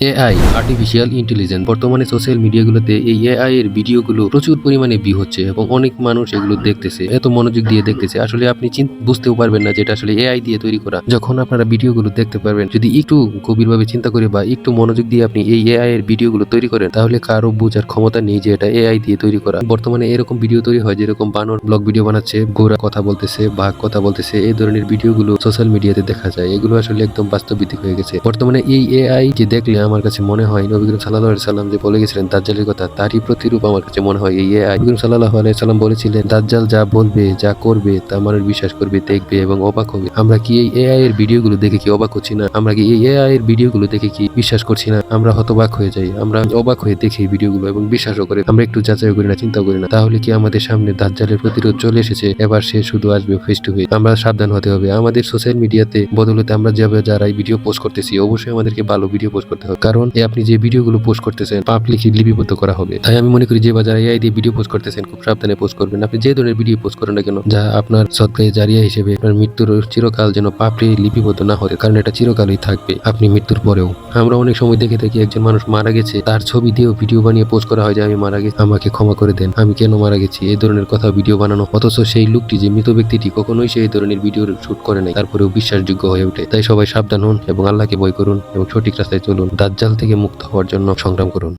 AI artificial intelligence বর্তমানে social মিডিয়াগুলোতে এই এআই এর ভিডিওগুলো প্রচুর পরিমাণে ভিউ হচ্ছে এবং অনেক মানুষ এগুলো দেখতেছে, এত মনোযোগ দিয়ে দেখতেছে। আসলে আপনি বুঝতেও পারবেন না যেটা আসলে এআই দিয়ে তৈরি করা। যখন আপনারা ভিডিওগুলো দেখতে পারবেন, যদি একটু গভীরভাবে চিন্তা করে বা একটু মনোযোগ দিয়ে আপনি এই এআই এর ভিডিওগুলো তৈরি করেন, তাহলে কারও বোঝার ক্ষমতা নেই যে এটা এআই দিয়ে তৈরি করা। বর্তমানে এরকম ভিডিও তৈরি হয় যেরকম বানর ব্লগ ভিডিও বানাচ্ছে গোরা কথা বলতেছে, বাঘ কথা বলতেছে, এই ধরনের ভিডিওগুলো সোশ্যাল মিডিয়াতে দেখা যায়। এগুলো আসলে একদম বাস্তবভিত্তিক হয়ে গেছে। বর্তমানে এই এআই যে দেখলে আমার কাছে মনে হয় নবী করিম সাল্লাহ সাল্লাম যে বলে গেছিলেন দাজ্জালের কথা, তারই প্রতিরূপ আমার কাছে মনে হয়। এই এআই নবী করিম সাল্লাহ সাল্লাম বলেছিলেন, দাজ্জাল যা বলবে, যা করবে, তা মানুষ বিশ্বাস করবে, দেখবে এবং অবাক হবে। আমরা কি এই এআই এর ভিডিওগুলো দেখে কি অবাক হচ্ছি না? আমরা কি এই এআই এর ভিডিওগুলো দেখে কি বিশ্বাস করছি না? আমরা হতবাক হয়ে যাই, আমরা অবাক হয়ে দেখি ভিডিওগুলো এবং বিশ্বাসও করে। আমরা একটু যাচাই করি না চিন্তা করি না। তাহলে কি আমাদের সামনে দাজ্জালের প্রতিরোধ চলে এসেছে? এবার সে শুধু আসবে ফেস টু ফেস আমরা সাবধান হতে হবে। আমাদের সোশ্যাল মিডিয়াতে বদলতে আমরা যাবে যারা এই ভিডিও পোস্ট করতেছি, অবশ্যই আমাদেরকে ভালো ভিডিও পোস্ট করতে হবে। কারণ আপনি যে ভিডিওগুলো পোস্ট করতেছেন পাবলিকলি লিপিবদ্ধ করা হবে। তাই আমি মনে করি যে বা এআই দিয়ে ভিডিও পোস্ট করতেছেন, খুব সাবধানে পোস্ট করবেন। আপনি যে ধরনের ভিডিও পোস্ট করেন না কেন, যা আপনার সদকায়ে জারিয়া হিসেবে আপনার মৃত্যুর চিরকাল যেন পাপড়ি লিপিবদ্ধ না হতে, কারণ এটা চিরকালই থাকবে আপনি মৃত্যুর পরেও। আমরা অনেক সময় দেখে থাকি একজন মানুষ মারা গেছে, তার ছবি দিয়েও ভিডিও বানিয়ে পোস্ট করা হয় যে, আমি মারা গেছি, আমাকে ক্ষমা করে দেন, আমি কেন মারা গেছি? এই ধরনের কথা ভিডিও বানানো, অথচ সেই লোকটি যে মৃত ব্যক্তিটি কখনোই সেই ধরনের ভিডিও শুট করে নাই তারপরেও বিশ্বাসযোগ্য হয়ে ওঠে। তাই সবাই সাবধান হন এবং আল্লাহকে ভয় করুন এবং সঠিক রাস্তায় চলুন। দাজ্জাল থেকে মুক্ত হওয়ার জন্য সংগ্রাম করুন।